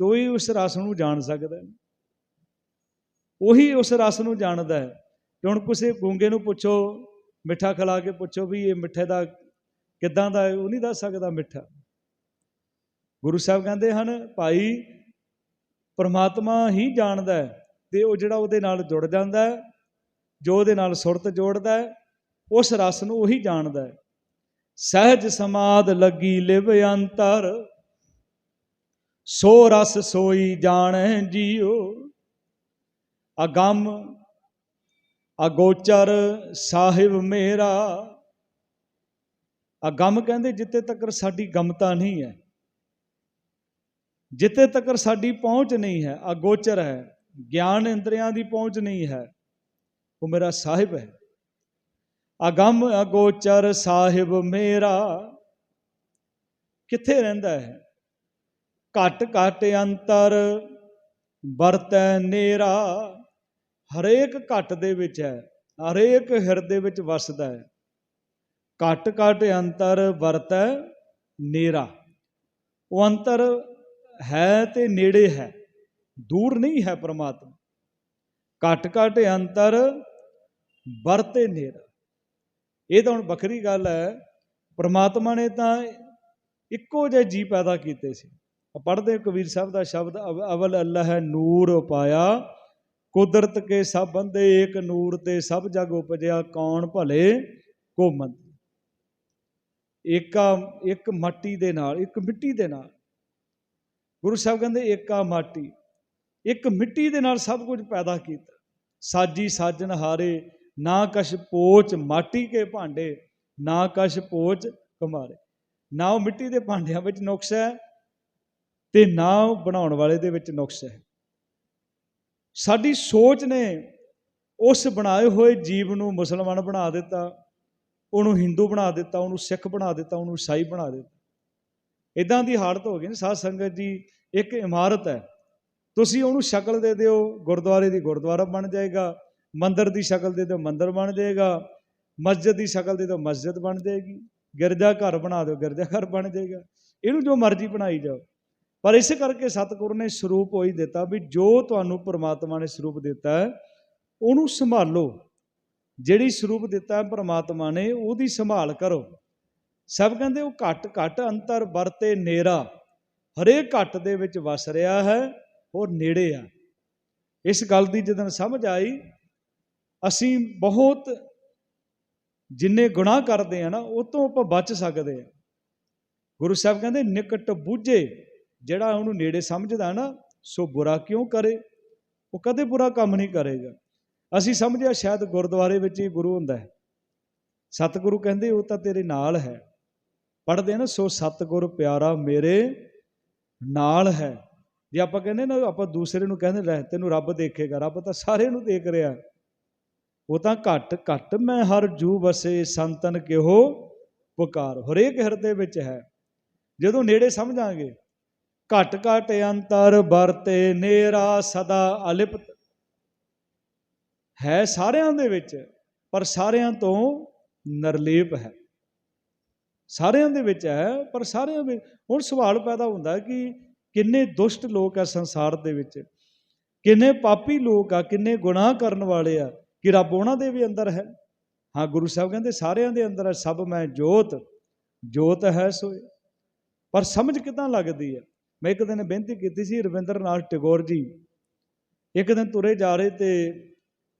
ਤੋਈ ਉਸ ਰਸ ਨੂੰ ਜਾਣ ਸਕਦਾ ਹੈ। ਉਹੀ ਉਸ ਰਸ ਨੂੰ ਜਾਣਦਾ ਹੈ। ਤੇ ਹੁਣ ਕਿਸੇ ਗੂੰਗੇ ਨੂੰ ਪੁੱਛੋ, ਮਿੱਠਾ ਖਿਲਾ ਕੇ ਪੁੱਛੋ ਵੀ ਇਹ ਮਿੱਠੇ ਦਾ ਕਿੱਦਾਂ ਦਾ ਉਹ ਨਹੀਂ ਦੱਸ ਸਕਦਾ ਮਿੱਠਾ। ਗੁਰੂ ਸਾਹਿਬ ਕਹਿੰਦੇ ਹਨ, ਭਾਈ, ਪਰਮਾਤਮਾ ਹੀ ਜਾਣਦਾ ਹੈ ਤੇ ਉਹ ਜਿਹੜਾ ਉਹਦੇ ਨਾਲ ਜੁੜ ਜਾਂਦਾ ਹੈ, ਜੋ ਉਹਦੇ ਨਾਲ ਸੁਰਤ ਜੋੜਦਾ ਹੈ, ਉਸ ਰਸ ਨੂੰ ਉਹੀ ਜਾਣਦਾ ਹੈ। ਸਹਿਜ ਸਮਾਦ ਲੱਗੀ ਲਿਵ ਅੰਤਰ ਸੋ ਰਸ ਸੋਈ ਜਾਣੈ ਜੀਓ। ਅਗੰਮ, ਅਗੋਚਰ ਸਾਹਿਬ ਮੇਰਾ। ਅਗੰਮ ਕਹਿੰਦੇ ਜਿੱਤੇ ਤੱਕ ਸਾਡੀ ਗਮਤਾ ਨਹੀਂ ਹੈ। ਜਿੱਤੇ ਤੱਕ ਸਾਡੀ ਪਹੁੰਚ ਨਹੀਂ ਹੈ, ਅਗੋਚਰ ਹੈ, ਗਿਆਨ ਇੰਦਰੀਆਂ ਦੀ ਪਹੁੰਚ ਨਹੀਂ ਹੈ, ਉਹ ਮੇਰਾ ਸਾਹਿਬ ਹੈ। ਅਗੰਮ, ਅਗੋਚਰ ਸਾਹਿਬ ਮੇਰਾ। ਕਿੱਥੇ ਰਹਿੰਦਾ ਹੈ? ਘਟ ਘਟ ਅੰਤਰ ਵਰਤੈ ਨੇਰਾ। ਹਰੇਕ ਘਟ ਦੇ ਵਿੱਚ ਹੈ, ਹਰੇਕ ਹਿਰਦੇ ਵਿੱਚ ਵਸਦਾ ਹੈ। ਘਟ ਘਟ ਅੰਤਰ ਵਰਤੈ ਨੇਰਾ। ਉਹ ਅੰਤਰ ਹੈ ਤੇ ਨੇੜੇ ਹੈ, ਦੂਰ ਨਹੀਂ ਹੈ ਪ੍ਰਮਾਤਮਾ। ਘਟ ਘਟ ਅੰਤਰ ਵਰਤੇ ਨੇਰਾ। ਇਹ ਤਾਂ ਹੁਣ ਵੱਖਰੀ ਗੱਲ ਹੈ, ਪ੍ਰਮਾਤਮਾ ਨੇ ਤਾਂ ਇੱਕੋ ਜਿਹੇ ਜੀ ਪੈਦਾ ਕੀਤੇ ਸੀ। ਪੜ੍ਹਦੇ ਕਬੀਰ ਸਾਹਿਬ ਦਾ ਸ਼ਬਦ, ਅਵ- ਅਵਲ ਅੱਲਾ ਹੈ ਨੂਰ ਉਪਾਇਆ ਕੁਦਰਤ ਕੇ ਸਭ ਬੰਦੇ ਏਕ ਨੂਰ ਤੇ ਸਭ ਜਗ ਉਪਜਿਆ, ਕੌਣ ਭਲੇ ਕੋ ਮੰਦ ਏਕਾ, ਇੱਕ ਮਾਟੀ ਦੇ ਨਾਲ, ਇੱਕ ਮਿੱਟੀ ਦੇ ਨਾਲ। ਗੁਰੂ ਸਾਹਿਬ ਕਹਿੰਦੇ ਏਕਾ ਮਾਟੀ। ਇੱਕ ਮਿੱਟੀ ਦੇ ਨਾਲ ਸਭ ਕੁਝ ਪੈਦਾ ਕੀਤਾ। ਸਾਜੀ ਸਾਜਨ ਹਾਰੇ, ਨਾ ਕਸ਼ ਪੋਚ ਮਾਟੀ ਕੇ ਭਾਂਡੇ, ਨਾ ਕਸ਼ ਪੋਚ ਕਮਾਰੇ। ਨਾ ਉਹ ਮਿੱਟੀ ਦੇ ਭਾਂਡਿਆਂ ਵਿੱਚ ਨੁਕਸ ਹੈ ਤੇ ਨਾ ਉਹ ਬਣਾਉਣ ਵਾਲੇ ਦੇ ਵਿੱਚ ਨੁਕਸ ਹੈ। ਸਾਡੀ ਸੋਚ ਨੇ ਉਸ ਬਣਾਏ ਹੋਏ ਜੀਵ ਨੂੰ ਮੁਸਲਮਾਨ ਬਣਾ ਦਿੱਤਾ, ਉਹਨੂੰ ਹਿੰਦੂ ਬਣਾ ਦਿੱਤਾ, ਉਹਨੂੰ ਸਿੱਖ ਬਣਾ ਦਿੱਤਾ, ਉਹਨੂੰ ਈਸਾਈ ਬਣਾ ਦਿੱਤਾ। ਇਦਾਂ ਦੀ ਹਾਲਤ ਹੋ ਗਈ ਨਾ, ਸਾਧ ਸੰਗਤ ਜੀ, ਇੱਕ ਇਮਾਰਤ ਹੈ। ਤੁਸੀਂ ਉਹਨੂੰ ਸ਼ਕਲ ਦੇ ਦਿਓ, ਗੁਰਦੁਆਰੇ ਦੀ ਗੁਰਦੁਆਰਾ ਬਣ ਜਾਏਗਾ, ਮੰਦਰ ਦੀ ਸ਼ਕਲ ਦੇ ਦਿਓ, ਮੰਦਰ ਬਣ ਜਾਏਗਾ, ਮਸਜਿਦ ਦੀ ਸ਼ਕਲ ਦੇ ਦਿਓ, ਮਸਜਿਦ ਬਣ ਜਾਏਗੀ, ਗਿਰਜਾ ਘਰ ਬਣਾ ਦਿਓ, ਗਿਰਜਾ ਘਰ ਬਣ ਜਾਏਗਾ। ਇਹਨੂੰ ਜੋ ਮਰਜ਼ੀ ਬਣਾਈ ਜਾਓ। ਪਰ ਇਸ ਕਰਕੇ ਸਤਿਗੁਰੂ ਨੇ ਸਰੂਪ ਹੋਈ ਦਿੱਤਾ ਵੀ ਜੋ ਤੁਹਾਨੂੰ ਪ੍ਰਮਾਤਮਾ ਨੇ ਸਰੂਪ ਦਿੱਤਾ ਉਹਨੂੰ ਸੰਭਾਲੋ। ਜਿਹੜੀ ਸਰੂਪ ਦਿੱਤਾ ਹੈ ਪ੍ਰਮਾਤਮਾ ਨੇ, ਉਹਦੀ ਸੰਭਾਲ ਕਰੋ। ਸਭ ਕਹਿੰਦੇ ਉਹ ਘਟ ਘਟ ਅੰਤਰ ਵਰਤੇ ਨੇਰਾ, ਹਰੇਕ ਘਟ ਦੇ ਵਿੱਚ ਵਸ ਰਿਹਾ ਹੈ, ਉਹ ਨੇੜੇ ਆ। ਇਸ ਗੱਲ ਦੀ ਜਦੋਂ ਸਮਝ ਆਈ, ਅਸੀਂ ਬਹੁਤ ਜਿੰਨੇ ਗੁਨਾਹ ਕਰਦੇ ਆ ਨਾ, ਉਹ ਤੋਂ ਆਪਾਂ ਬਚ ਸਕਦੇ ਆ। ਗੁਰੂ ਸਾਹਿਬ ਕਹਿੰਦੇ ਨਿਕਟ ਬੂਝੇ। ਜਿਹੜਾ ਉਹਨੂੰ ਨੇੜੇ ਸਮਝਦਾ ਨਾ, ਸੋ ਬੁਰਾ ਕਿਉਂ ਕਰੇ? ਉਹ ਕਦੇ ਬੁਰਾ ਕੰਮ ਨਹੀਂ ਕਰੇਗਾ। ਅਸੀਂ ਸਮਝਿਆ ਸ਼ਾਇਦ ਗੁਰਦੁਆਰੇ ਵਿੱਚ ਹੀ ਗੁਰੂ ਹੁੰਦਾ ਹੈ। ਸਤਿਗੁਰੂ ਕਹਿੰਦੇ, ਉਹ ਤਾਂ ਤੇਰੇ ਨਾਲ ਹੈ। ਪੜ੍ਹਦੇ ਨਾ, ਸੋ ਸਤਿਗੁਰ ਪਿਆਰਾ ਮੇਰੇ ਨਾਲ ਹੈ। ਜੇ ਆਪਾਂ ਕਹਿੰਦੇ ਨਾ, ਆਪਾਂ ਦੂਸਰੇ ਨੂੰ ਕਹਿੰਦੇ, ਲੈ, ਤੈਨੂੰ ਰੱਬ ਦੇਖੇਗਾ। ਰੱਬ ਤਾਂ ਸਾਰੇ ਨੂੰ ਦੇਖ ਰਿਹਾ ਉਹ ਤਾਂ ਘਟ ਘਟ ਮੈਂ ਹਰ ਜੂ ਵਸੇ, ਸੰਤਨ ਕਿਹੋ ਪੁਕਾਰ। ਹਰੇਕ ਹਿਰਦੇ ਵਿੱਚ ਹੈ। ਜਦੋਂ ਨੇੜੇ ਸਮਝਾਂਗੇ ਘਟ ਘਟ ਅੰਤਰ ਵਰਤੇ ਨੇਰਾ ਸਦਾ ਅਲਿਪਤ। ਹੈ ਸਾਰਿਆਂ ਦੇ ਵਿੱਚ, ਪਰ ਸਾਰਿਆਂ ਤੋਂ ਨਰਲੇਪ ਹੈ। ਸਾਰਿਆਂ ਦੇ ਵਿੱਚ ਹੈ, ਪਰ ਸਾਰਿਆਂ ਵਿੱਚ ਹੁਣ ਸਵਾਲ ਪੈਦਾ ਹੁੰਦਾ ਕਿ ਕਿੰਨੇ ਦੁਸ਼ਟ ਲੋਕ ਆ ਸੰਸਾਰ ਦੇ ਵਿੱਚ? ਕਿੰਨੇ ਪਾਪੀ ਲੋਕ ਆ, ਕਿੰਨੇ ਗੁਨਾਹ ਕਰਨ ਵਾਲੇ ਆ ਕਿ ਰੱਬ ਉਹਨਾਂ ਦੇ ਵੀ ਅੰਦਰ ਹੈ? ਹਾਂ, ਗੁਰੂ ਸਾਹਿਬ ਕਹਿੰਦੇ, ਸਾਰਿਆਂ ਦੇ ਅੰਦਰ ਹੈ, ਸਭ ਮੈਂ ਜੋਤ ਜੋਤ ਹੈ ਸੋਏ। ਪਰ ਸਮਝ ਕਿਦਾਂ ਲੱਗਦੀ ਹੈ? ਮੈਂ ਇੱਕ ਦਿਨ ਬੇਨਤੀ ਕੀਤੀ ਸੀ ਰਵਿੰਦਰਨਾਥ ਟੈਗੋਰ ਜੀ। ਇੱਕ ਦਿਨ ਤੁਰੇ ਜਾ ਰਹੇ ਤੇ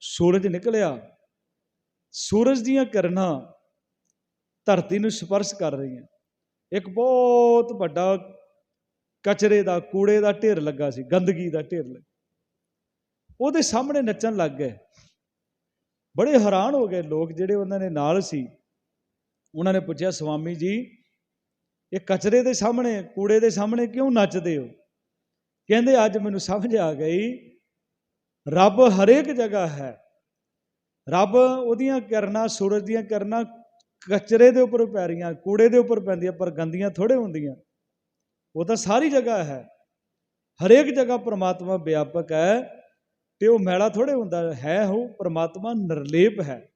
ਸੂਰਜ ਨਿਕਲਿਆ। ਸੂਰਜ ਦੀਆਂ ਕਿਰਨਾਂ ਧਰਤੀ ਨੂੰ ਸਪਰਸ਼ ਕਰ ਰਹੀਆਂ। ਇੱਕ ਬਹੁਤ ਵੱਡਾ ਕਚਰੇ ਦਾ, ਕੂੜੇ ਦਾ ਢੇਰ ਲੱਗਾ ਸੀ, ਗੰਦਗੀ ਦਾ ਢੇਰ ਲੱਗਾ। ਉਹਦੇ ਸਾਹਮਣੇ ਨੱਚਣ ਲੱਗ ਗਏ। ਬੜੇ ਹੈਰਾਨ ਹੋ ਗਏ ਲੋਕ ਜਿਹੜੇ ਉਹਨਾਂ ਦੇ ਨਾਲ ਸੀ। ਉਹਨਾਂ ਨੇ ਪੁੱਛਿਆ, ਸਵਾਮੀ ਜੀ ਇਹ ਕਚਰੇ ਦੇ ਸਾਹਮਣੇ, ਕੂੜੇ ਦੇ ਸਾਹਮਣੇ ਕਿਉਂ ਨੱਚਦੇ ਹੋ? ਕਹਿੰਦੇ, ਅੱਜ ਮੈਨੂੰ ਸਮਝ ਆ ਗਈ, ਰੱਬ ਹਰੇਕ ਜਗ੍ਹਾ ਹੈ। ਰੱਬ ਉਹਦੀਆਂ ਕਰਨਾ, ਸੂਰਜ ਦੀਆਂ ਕਰਨਾ ਕਚਰੇ ਦੇ ਉੱਪਰ ਪੈ ਰਹੀਆਂ ਕੂੜੇ ਦੇ ਉੱਪਰ ਪੈਂਦੀਆਂ, ਪਰ ਗੰਦੀਆਂ ਥੋੜੇ ਹੁੰਦੀਆਂ। ਉਹ ਤਾਂ ਸਾਰੀ ਜਗ੍ਹਾ ਹੈ। ਹਰੇਕ ਜਗ੍ਹਾ ਪ੍ਰਮਾਤਮਾ ਵਿਆਪਕ ਹੈ ਤੇ ਉਹ ਮੈਲਾ ਥੋੜੇ ਹੁੰਦਾ ਹੈ, ਉਹ ਪ੍ਰਮਾਤਮਾ ਨਿਰਲੇਪ ਹੈ।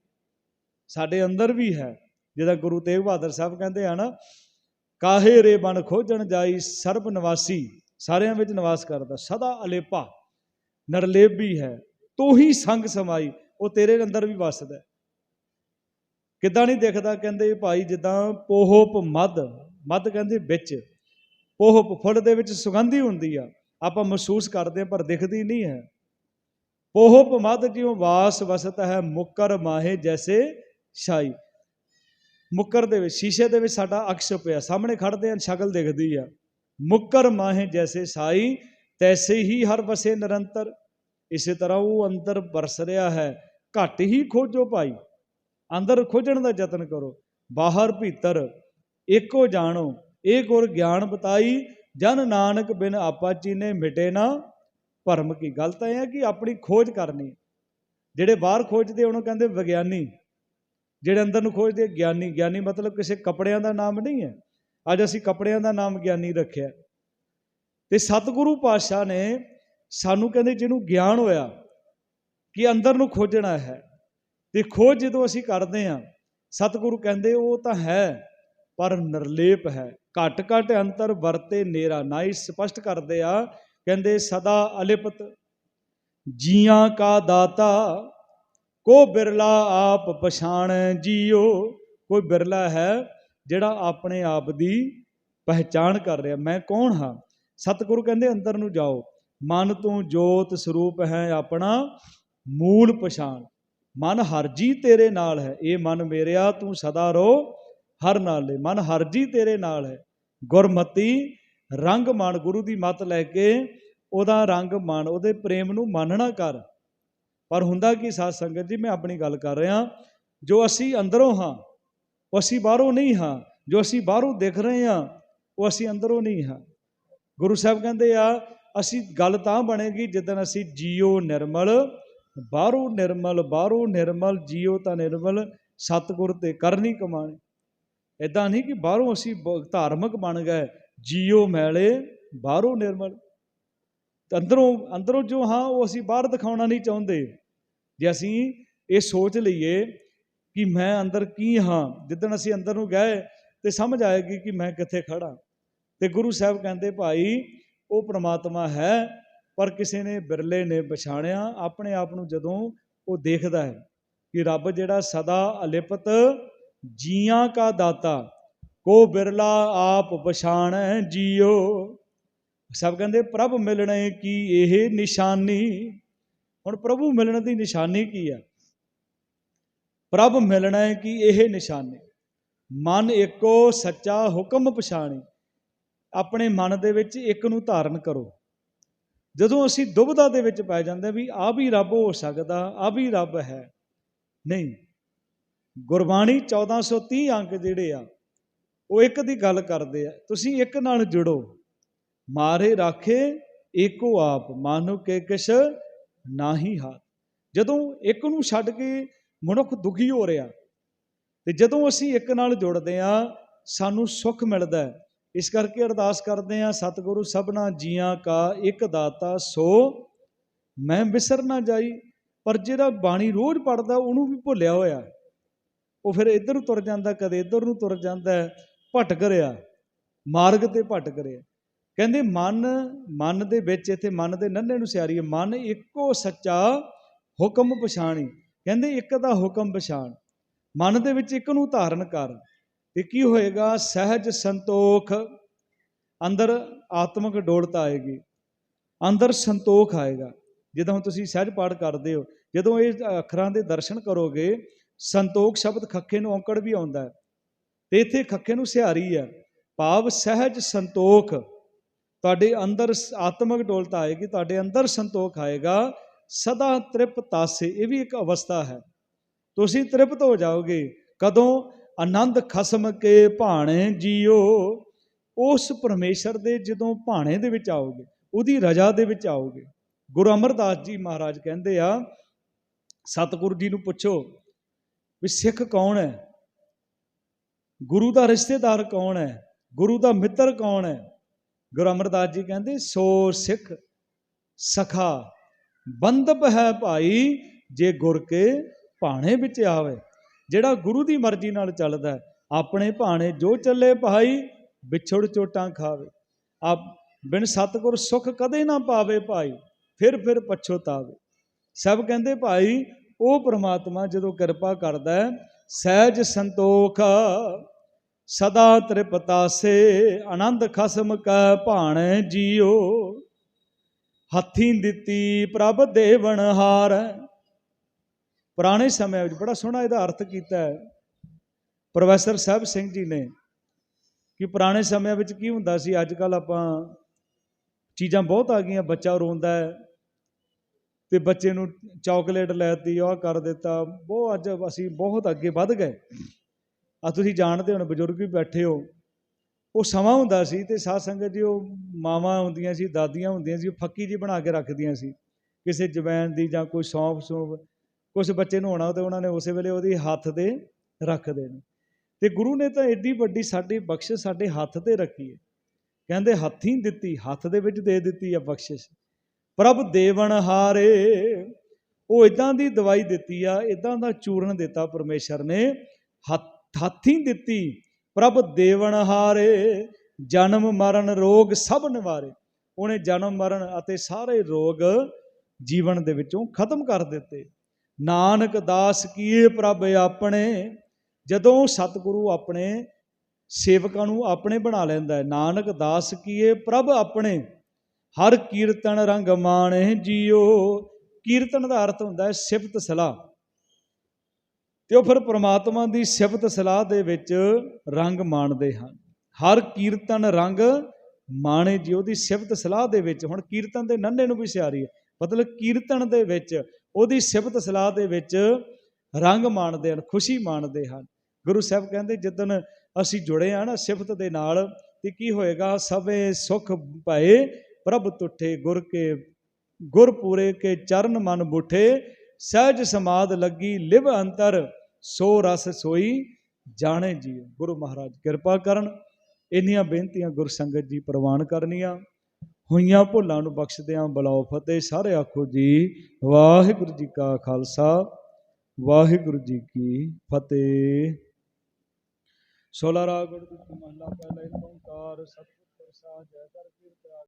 ਸਾਡੇ ਅੰਦਰ ਵੀ ਹੈ। ਜਿਹਦਾ ਗੁਰੂ ਤੇਗ ਬਹਾਦਰ ਸਾਹਿਬ ਕਹਿੰਦੇ ਆ ਨਾ ਕਾਹੇ ਰੇ ਬਨ ਖੋਜਣ ਜਾਈ ਸਰਬ ਨਿਵਾਸੀ, ਸਾਰਿਆਂ ਵਿੱਚ ਨਿਵਾਸ ਕਰਦਾ, ਸਦਾ ਅਲੇਪਾ, ਨਰਲੇਬੀ ਹੈ ਤੂੰ ਹੀ ਸੰਗ ਸਮਾਈ, ਉਹ ਤੇਰੇ ਅੰਦਰ ਵੀ ਵਸਦਾ ਕਿੱਦਾਂ ਨਹੀਂ ਦਿਖਦਾ, ਕਹਿੰਦੇ ਭਾਈ ਜਿੱਦਾਂ ਪੋਹਪ ਮਦ ਮਦ ਕਹਿੰਦੇ ਵਿੱਚ, ਪੋਹਪ ਫੁੱਲ ਦੇ ਵਿੱਚ ਸੁਗੰਧੀ ਹੁੰਦੀ ਆ, ਆਪਾਂ ਮਹਿਸੂਸ ਕਰਦੇ ਹਾਂ, ਪਰ ਦਿਖਦੀ ਨਹੀਂ ਹੈ। ਪੋਹਪ ਮਦ ਜਿਉ ਵਾਸ ਵਸਤ ਹੈ, ਮੁਕਰ ਮਾਹੇ ਜੈਸੇ ਸ਼ਾਈ ਮੁੱਕਰ ਦੇ ਵਿੱਚ, ਸ਼ੀਸ਼ੇ ਦੇ ਵਿੱਚ ਸਾਡਾ ਅਕਸ਼ ਪਿਆ, ਸਾਹਮਣੇ ਖੜਦੇ ਆ ਸ਼ਕਲ ਦਿਖਦੀ ਆ। ਮੁੱਕਰ ਮਾਹੇ ਜੈਸੇ ਸਾਈ, ਤੈਸੇ ਹੀ ਹਰ ਵਸੇ ਨਿਰੰਤਰ। ਇਸੇ ਤਰ੍ਹਾਂ ਉਹ ਅੰਦਰ ਬਰਸ ਰਿਹਾ ਹੈ, ਘੱਟ ਹੀ ਖੋਜੋ ਭਾਈ। ਅੰਦਰ ਖੋਜਣ ਦਾ ਯਤਨ ਕਰੋ, ਬਾਹਰ ਭੀਤਰ, ਇੱਕੋ ਜਾਣੋ, ਇਹ ਗੁਰ ਗਿਆਨ ਬਤਾਈ, ਜਨ ਨਾਨਕ ਬਿਨ ਆਪਾ ਨੇ ਮਿਟੇ ਨਾ। ਭਰਮ ਕੀ ਗੱਲ ਤਾਂ ਇਹ ਹੈ ਕਿ ਆਪਣੀ ਖੋਜ ਕਰਨੀ ਜਿਹੜੇ ਬਾਹਰ ਖੋਜਦੇ ਉਹਨੂੰ ਕਹਿੰਦੇ ਵਿਗਿਆਨੀ। ਜਿਹੜੇ ਅੰਦਰ ਨੂੰ ਖੋਜਦੇ ਗਿਆਨੀ ਗਿਆਨੀ ਮਤਲਬ ਕਿਸੇ ਕੱਪੜਿਆਂ ਦਾ ਨਾਮ ਨਹੀਂ ਹੈ। ਅੱਜ ਅਸੀਂ ਕੱਪੜਿਆਂ ਦਾ ਨਾਮ ਗਿਆਨੀ ਰੱਖਿਆ। ਤੇ ਸਤਿਗੁਰੂ ਪਾਤਸ਼ਾਹ ਨੇ ਸਾਨੂੰ ਕਹਿੰਦੇ ਜਿਹਨੂੰ ਗਿਆਨ ਹੋਇਆ ਕਿ ਅੰਦਰ ਨੂੰ ਖੋਜਣਾ ਹੈ, ਤੇ ਖੋਜ ਜਦੋਂ ਅਸੀਂ ਕਰਦੇ ਹਾਂ, ਸਤਿਗੁਰੂ ਕਹਿੰਦੇ ਉਹ ਤਾਂ ਹੈ, ਪਰ ਨਿਰਲੇਪ ਹੈ। ਘਟ ਘਟ ਅੰਤਰ ਵਰਤੇ ਨੇਰਾ ਨਾਈ ਸਪਸ਼ਟ ਕਰਦੇ ਆ, ਕਹਿੰਦੇ ਸਦਾ ਅਲਿਪਤ, ਜੀਆਂ ਕਾ ਦਾਤਾ ਕੋ ਬਿਰਲਾ ਆਪ ਪਛਾਣ ਜੀਓ। ਕੋਈ ਬਿਰਲਾ ਹੈ ਜਿਹੜਾ ਆਪਣੇ ਆਪ ਦੀ ਪਹਿਚਾਣ ਕਰ ਰਿਹਾ। ਮੈਂ ਕੌਣ ਹਾਂ? ਸਤਿਗੁਰੂ ਕਹਿੰਦੇ, ਅੰਦਰ ਨੂੰ ਜਾਓ। ਮਨ ਤੋਂ ਜੋਤ ਸਰੂਪ ਹੈ ਆਪਣਾ ਮੂਲ ਪਛਾਣ। ਮਨ ਹਰ ਜੀ ਤੇਰੇ ਨਾਲ ਹੈ। ਇਹ ਮਨ ਮੇਰਿਆ, ਤੂੰ ਸਦਾ ਰੋ ਹਰ ਨਾਲੇ ਮਨ ਹਰ ਜੀ ਤੇਰੇ ਨਾਲ ਹੈ। ਗੁਰਮਤੀ ਰੰਗ ਮਨ ਗੁਰੂ ਦੀ ਮਤ ਲੈ ਕੇ ਉਹਦਾ ਰੰਗ ਮਨ ਉਹਦੇ ਪ੍ਰੇਮ ਨੂੰ ਮਾਨਣਾ ਕਰ। ਪਰ ਹੁੰਦਾ ਕੀ ਸਾਧ ਸੰਗਤ ਜੀ, ਮੈਂ ਆਪਣੀ ਗੱਲ ਕਰ ਰਿਹਾ, ਜੋ ਅਸੀਂ ਅੰਦਰੋਂ ਹਾਂ, ਉਹ ਅਸੀਂ ਬਾਹਰੋਂ ਨਹੀਂ ਹਾਂ, ਜੋ ਅਸੀਂ ਬਾਹਰੋਂ ਦੇਖ ਰਹੇ ਹਾਂ, ਉਹ ਅਸੀਂ ਅੰਦਰੋਂ ਨਹੀਂ ਹਾਂ। ਗੁਰੂ ਸਾਹਿਬ ਕਹਿੰਦੇ ਆ, ਅਸੀਂ ਗੱਲ ਤਾਂ ਬਣੇਗੀ ਜਦੋਂ ਅਸੀਂ ਜੀਓ ਨਿਰਮਲ, ਬਾਹਰੋਂ ਨਿਰਮਲ ਬਾਹਰੋਂ ਨਿਰਮਲ, ਜੀਓ ਤਾਂ ਨਿਰਮਲ, ਸਤਿਗੁਰ ਤੇ ਕਰਨੀ ਕਮਾਣੇ ਇਦਾਂ ਨਹੀਂ ਕਿ ਬਾਹਰੋਂ ਅਸੀਂ ਬ- ਧਾਰਮਿਕ ਬਣ ਗਏ, ਜੀਓ ਮੈਲੇ, ਬਾਹਰੋਂ ਨਿਰਮਲ। ਅੰਦਰੋਂ ਅੰਦਰੋਂ ਜੋ ਹਾਂ, ਉਹ ਅਸੀਂ ਬਾਹਰ ਦਿਖਾਉਣਾ ਨਹੀਂ ਚਾਹੁੰਦੇ। ਜੇ ਅਸੀਂ ਇਹ ਸੋਚ ਲਈਏ ਕਿ ਮੈਂ ਅੰਦਰ ਕੀ ਹਾਂ, ਜਿੱਦਣ ਅਸੀਂ ਅੰਦਰ ਨੂੰ ਗਏ ਤੇ ਸਮਝ ਆਏਗੀ ਕਿ ਮੈਂ ਕਿੱਥੇ ਖੜਾ ਤੇ ਗੁਰੂ ਸਾਹਿਬ ਕਹਿੰਦੇ, ਭਾਈ, ਉਹ ਪ੍ਰਮਾਤਮਾ ਹੈ, ਪਰ ਕਿਸੇ ਨੇ ਬਿਰਲੇ ਨੇ ਪਛਾਣਿਆ, ਆਪਣੇ ਆਪ ਨੂੰ ਜਦੋਂ ਉਹ ਦੇਖਦਾ ਹੈ ਕਿ ਰੱਬ ਜਿਹੜਾ ਸਦਾ ਅਲਿਪਤ ਜੀਆਂ ਕਾ ਦਾਤਾ, ਕੋ ਬਿਰਲਾ ਆਪ ਪਛਾਣੈ ਜੀਓ। ਸਭ ਕਹਿੰਦੇ, ਪ੍ਰਭ ਮਿਲਣੇ ਕੀ ਇਹ ਨਿਸ਼ਾਨੀ? ਹੁਣ ਪ੍ਰਭੂ ਮਿਲਣ ਦੀ ਨਿਸ਼ਾਨੀ ਕੀ ਹੈ ਪ੍ਰਭ ਮਿਲਣਾ ਕਿ ਇਹ ਨਿਸ਼ਾਨੀ। ਮਨ ਇੱਕੋ ਸੱਚਾ ਹੁਕਮ ਪਛਾਣੀ। ਆਪਣੇ ਮਨ ਦੇ ਵਿੱਚ ਇੱਕ ਨੂੰ ਧਾਰਨ ਕਰੋ। ਜਦੋਂ ਅਸੀਂ ਦੁਬਦਾ ਦੇ ਵਿੱਚ ਪੈ ਜਾਂਦੇ ਵੀ ਆ ਵੀ ਰੱਬ ਹੋ ਸਕਦਾ ਆ ਵੀ ਰੱਬ ਹੈ। ਨਹੀਂ। ਗੁਰਬਾਣੀ 1430 ਅੰਕ ਜਿਹੜੇ ਆ, ਉਹ ਇੱਕ ਦੀ ਗੱਲ ਕਰਦੇ ਆ। ਤੁਸੀਂ ਇੱਕ ਨਾਲ ਜੁੜੋ। ਮਾਰੇ ਰਾਖੇ ਏਕੋ ਆਪ, ਮਾਨੋ ਕੇ ਕਿਛ ਨਾ ਹੀ ਹਾਰ। ਜਦੋਂ ਇੱਕ ਨੂੰ ਛੱਡ ਕੇ ਮਨੁੱਖ ਦੁਖੀ ਹੋ ਰਿਹਾ ਤੇ ਜਦੋਂ ਅਸੀਂ ਇੱਕ ਨਾਲ ਜੁੜਦੇ ਆ ਸਾਨੂੰ ਸੁੱਖ ਮਿਲਦਾ ਹੈ। ਇਸ ਕਰਕੇ ਅਰਦਾਸ ਕਰਦੇ ਆ ਸਤਿਗੁਰੂ ਸਭਨਾ ਜੀਆਂ ਕਾ ਇੱਕ ਦਾਤਾ ਸੋ, ਮੈਂ ਬਿਸਰ ਨਾ ਜਾਈ, ਪਰ ਜਿਹੜਾ ਬਾਣੀ ਰੋਜ਼ ਪੜਦਾ ਉਹਨੂੰ ਵੀ ਭੁੱਲਿਆ ਹੋਇਆ। ਉਹ ਫਿਰ ਇੱਧਰ ਨੂੰ ਤੁਰ ਜਾਂਦਾ, ਕਦੇ ਇੱਧਰ ਨੂੰ ਤੁਰ ਜਾਂਦਾ, ਭਟਕ ਰਿਹਾ, ਮਾਰਗ ਤੇ ਭਟਕ ਰਿਹਾ। ਕਹਿੰਦੇ ਮਨ ਮਨ ਦੇ ਵਿੱਚ ਇੱਥੇ ਮਨ ਦੇ ਨੰਨੇ ਨੂੰ ਸਿਆਰੀ ਮਨ ਇੱਕੋ ਸੱਚਾ ਹੁਕਮ ਪਛਾਣੀ। ਕਹਿੰਦੇ ਇੱਕ ਦਾ ਹੁਕਮ ਪਛਾਣ। ਮਨ ਦੇ ਵਿੱਚ ਇੱਕ ਨੂੰ ਧਾਰਨ ਕਰ ਤੇ ਕੀ ਹੋਏਗਾ? ਸਹਿਜ ਸੰਤੋਖ। ਅੰਦਰ ਆਤਮਿਕ ਡੋਲਤਾ ਆਏਗੀ। ਅੰਦਰ ਸੰਤੋਖ ਆਏਗਾ। ਜਦੋਂ ਤੁਸੀਂ ਸਹਿਜ ਪਾਠ ਕਰਦੇ ਹੋ, ਜਦੋਂ ਇਹ ਅੱਖਰਾਂ ਦੇ ਦਰਸ਼ਨ ਕਰੋਗੇ, ਸੰਤੋਖ ਸ਼ਬਦ ਖੱਖੇ ਨੂੰ ਔਂਕੜ ਵੀ ਆਉਂਦਾ ਹੈ। ਤੇ ਇੱਥੇ ਖੱਖੇ ਨੂੰ ਸਿਹਾਰੀ ਹੈ। ਭਾਵ ਸਹਿਜ ਸੰਤੋਖ। ਤੁਹਾਡੇ ਅੰਦਰ ਸ- ਆਤਮਿਕ ਡੋਲਤਾ ਆਏਗੀ, ਤੁਹਾਡੇ ਅੰਦਰ ਸੰਤੋਖ ਆਏਗਾ, ਸਦਾ ਤ੍ਰਿਪਤਾਸੇ ਇਹ ਵੀ ਇੱਕ ਅਵਸਥਾ ਹੈ। ਤੁਸੀਂ ਤ੍ਰਿਪਤ ਹੋ ਜਾਓਗੇ, ਕਦੋਂ? ਆਨੰਦ ਖਸਮ ਕੇ ਭਾਣੇ ਜੀਓ। ਉਸ ਪਰਮੇਸ਼ਰ ਦੇ ਜਦੋਂ ਭਾਣੇ ਦੇ ਵਿੱਚ ਆਓਗੇ, ਉਹਦੀ ਰਜਾ ਦੇ ਵਿੱਚ ਆਓਗੇ। ਗੁਰੂ ਅਮਰਦਾਸ ਜੀ ਮਹਾਰਾਜ ਕਹਿੰਦੇ ਆ, ਸਤਿਗੁਰੂ ਜੀ ਨੂੰ ਪੁੱਛੋ ਵੀ ਸਿੱਖ ਕੌਣ ਹੈ? ਗੁਰੂ ਦਾ ਰਿਸ਼ਤੇਦਾਰ ਕੌਣ ਹੈ? ਗੁਰੂ ਦਾ ਮਿੱਤਰ ਕੌਣ ਹੈ? ਗੁਰੂ ਅਮਰਦਾਸ ਜੀ ਕਹਿੰਦੇ ਸੋ ਸਿੱਖ ਸਖਾ ਬੰਦਪ ਹੈ ਭਾਈ ਜੇ ਗੁਰ ਕੇ ਭਾਣੇ ਵਿੱਚ ਆਵੇ। ਜਿਹੜਾ ਗੁਰੂ ਦੀ ਮਰਜ਼ੀ ਨਾਲ ਚੱਲਦਾ ਆਪਣੇ ਭਾਣੇ ਜੋ ਚੱਲੇ ਭਾਈ ਵਿਛੜ ਚੋਟਾਂ ਖਾਵੇ। ਆਪ ਬਿਨ ਸਤਿਗੁਰ ਸੁਖ ਕਦੇ ਨਾ ਪਾਵੇ ਭਾਈ, ਫਿਰ ਫਿਰ ਪਛੋਤਾਵੇ। ਸਭ ਕਹਿੰਦੇ ਭਾਈ, ਉਹ ਪ੍ਰਮਾਤਮਾ ਜਦੋਂ ਕਿਰਪਾ ਕਰਦਾ ਹੈ, ਸਹਿਜ ਸੰਤੋਖ ਸਦਾ ਤ੍ਰਿਪਤਾਸੇ ਆਨੰਦ ਖਸਮ ਕੈ ਭਾਣੇ ਜੀਓ। ਹੱਥੀਂ ਦਿੱਤੀ ਪ੍ਰਭ ਦੇਵਨ ਹਾਰ। ਪੁਰਾਣੇ ਸਮੇਂ ਵਿੱਚ ਬੜਾ ਸੋਹਣਾ ਇਹਦਾ ਅਰਥ ਕੀਤਾ ਹੈ। ਪ੍ਰੋਫੈਸਰ ਸਾਹਿਬ ਸਿੰਘ ਜੀ ਨੇ ਕਿ ਪੁਰਾਣੇ ਸਮਿਆਂ ਵਿੱਚ ਕੀ ਹੁੰਦਾ ਸੀ ਅੱਜ ਕੱਲ ਆਪਾਂ ਚੀਜ਼ਾਂ ਬਹੁਤ ਆ ਗਈਆਂ, ਬੱਚਾ ਰੋਂਦਾ ਹੈ ਤੇ ਬੱਚੇ ਨੂੰ ਚਾਕਲੇਟ ਲੈਤੀ ਉਹ ਕਰ ਦਿੱਤਾ, ਬਹੁਤ ਅੱਜ ਅਸੀਂ ਬਹੁਤ ਅੱਗੇ ਵੱਧ ਗਏ। ਆ ਤੁਸੀਂ ਜਾਣਦੇ ਹੋ ਬਜ਼ੁਰਗ ਵੀ ਬੈਠੇ ਹੋ। ਉਹ ਸਮਾਂ ਹੁੰਦਾ ਸੀ ਤੇ ਸਾਧ ਸੰਗਤ ਜੀ, ਉਹ ਮਾਵਾਂ ਹੁੰਦੀਆਂ ਸੀ, ਦਾਦੀਆਂ ਹੁੰਦੀਆਂ ਸੀ, ਉਹ ਫੱਕੀ ਜੀ ਬਣਾ ਕੇ ਰੱਖਦੀਆਂ ਸੀ। ਕਿਸੇ ਜਵੈਨ ਦੀ ਜਾਂ ਕੋਈ ਸੌਂਫ ਸੌਂਫ ਕੁਝ ਬੱਚੇ ਨੂੰ ਹੋਣਾ ਤੇ ਉਹਨਾਂ ਨੇ ਉਸੇ ਵੇਲੇ ਉਹਦੀ ਹੱਥ ਦੇ ਰੱਖ ਦੇਣੀ। ਤੇ ਗੁਰੂ ਨੇ ਤਾਂ ਏਡੀ ਵੱਡੀ ਸਾਡੀ ਬਖਸ਼ਿਸ਼ ਸਾਡੇ ਹੱਥ ਤੇ ਰੱਖੀ ਹੈ। ਕਹਿੰਦੇ ਹੱਥੀਂ ਦਿੱਤੀ, ਹੱਥ ਦੇ ਵਿੱਚ ਦੇ ਦਿੱਤੀ ਆ ਬਖਸ਼ਿਸ਼। ਪ੍ਰਭ ਦੇਵਨ ਹਾਰੇ, ਉਹ ਇਦਾਂ ਦੀ ਦਵਾਈ ਦਿੱਤੀ ਆ ਇਦਾਂ ਦਾ ਚੂਰਨ ਦਿੱਤਾ ਪਰਮੇਸ਼ਰ ਨੇ, ਹੱਥ ਥਾਥੀ ਦਿੱਤੀ, ਪ੍ਰਭ ਦੇਵਨ ਹਾਰੇ, ਜਨਮ ਮਰਨ ਰੋਗ ਸਭ ਨਿਵਾਰੇ। ਉਹਨੇ ਜਨਮ ਮਰਨ ਅਤੇ ਸਾਰੇ ਰੋਗ ਜੀਵਨ ਦੇ ਵਿੱਚੋਂ ਖਤਮ ਕਰ ਦਿੱਤੇ। ਨਾਨਕ ਦਾਸ ਕੀਏ ਪ੍ਰਭ ਆਪਣੇ, ਜਦੋਂ ਸਤਿਗੁਰੂ ਆਪਣੇ, ਸੇਵਕਾਂ ਨੂੰ ਆਪਣੇ ਬਣਾ ਲੈਂਦਾ ਹੈ। ਨਾਨਕ ਦਾਸ ਕੀਏ ਪ੍ਰਭ ਆਪਣੇ, ਹਰ ਕੀਰਤਨ ਰੰਗ ਮਾਣੇ ਜੀਓ। ਕੀਰਤਨ ਦਾ ਅਰਥ ਹੁੰਦਾ ਹੈ ਸਿਫਤ ਸਲਾਹ। ਤੇ ਉਹ ਫਿਰ ਪ੍ਰਮਾਤਮਾ ਦੀ ਸਿਫਤ ਸਲਾਹ ਦੇ ਵਿੱਚ ਰੰਗ ਮਾਣਦੇ ਹਨ। ਹਰ ਕੀਰਤਨ ਰੰਗ ਮਾਣੇ ਜੀ, ਉਹਦੀ ਸਿਫਤ ਸਲਾਹ ਦੇ ਵਿੱਚ। ਹੁਣ ਕੀਰਤਨ ਦੇ ਨੰਨੇ ਨੂੰ ਵੀ ਸਿਆਰੀ ਹੈ। ਮਤਲਬ ਕੀਰਤਨ ਦੇ ਵਿੱਚ, ਉਹਦੀ ਸਿਫਤ ਸਲਾਹ ਦੇ ਵਿੱਚ ਰੰਗ ਮਾਣਦੇ ਹਨ, ਖੁਸ਼ੀ ਮਾਣਦੇ ਹਨ। ਗੁਰੂ ਸਾਹਿਬ ਕਹਿੰਦੇ ਜਿੱਦਨ ਅਸੀਂ ਜੁੜੇ ਆ ਨਾ ਸਿਫਤ ਦੇ ਨਾਲ, ਤੇ ਕੀ ਹੋਏਗਾ? ਸਭੇ ਸੁਖ ਭਏ, ਪ੍ਰਭ ਤੁਠੇ ਗੁਰ ਕੇ ਗੁਰ ਪੂਰੇ ਕੇ ਚਰਨ ਮਨ ਬੁਠੇ। ਸਹਿਜ ਸਮਾਦ ਲੱਗੀ, ਲਿਵ ਅੰਤਰ, ਸੋ ਰਸ ਸੋਈ, ਜਾਣੇ ਜੀ ਗੁਰੂ ਮਹਾਰਾਜ ਕਿਰਪਾ ਕਰਨ, ਇੰਨੀਆਂ ਬੇਨਤੀਆਂ ਗੁਰਸੰਗਤ ਜੀ ਪ੍ਰਵਾਨ ਕਰਨੀਆਂ। ਹੋਈਆਂ ਭੁੱਲਾਂ ਨੂੰ ਬਖਸ਼ਦਿਆਂ ਬਲਾਓ ਫਤਿਹ, ਸਾਰੇ ਆਖੋ ਜੀ, ਵਾਹਿਗੁਰੂ ਜੀ ਕਾ ਖਾਲਸਾ, ਵਾਹਿਗੁਰੂ ਜੀ ਕੀ ਫਤਿਹ। ਸੋਲਾ ਰਾਗ ਗੁਰੂ ਮਹਲਾ ਪਹਿਲਾ ਓੰਕਾਰ ਸਤਿਗੁਰ ਪ੍ਰਸਾਦ, ਜੈ ਕਰ ਕੀਰਤਿਆ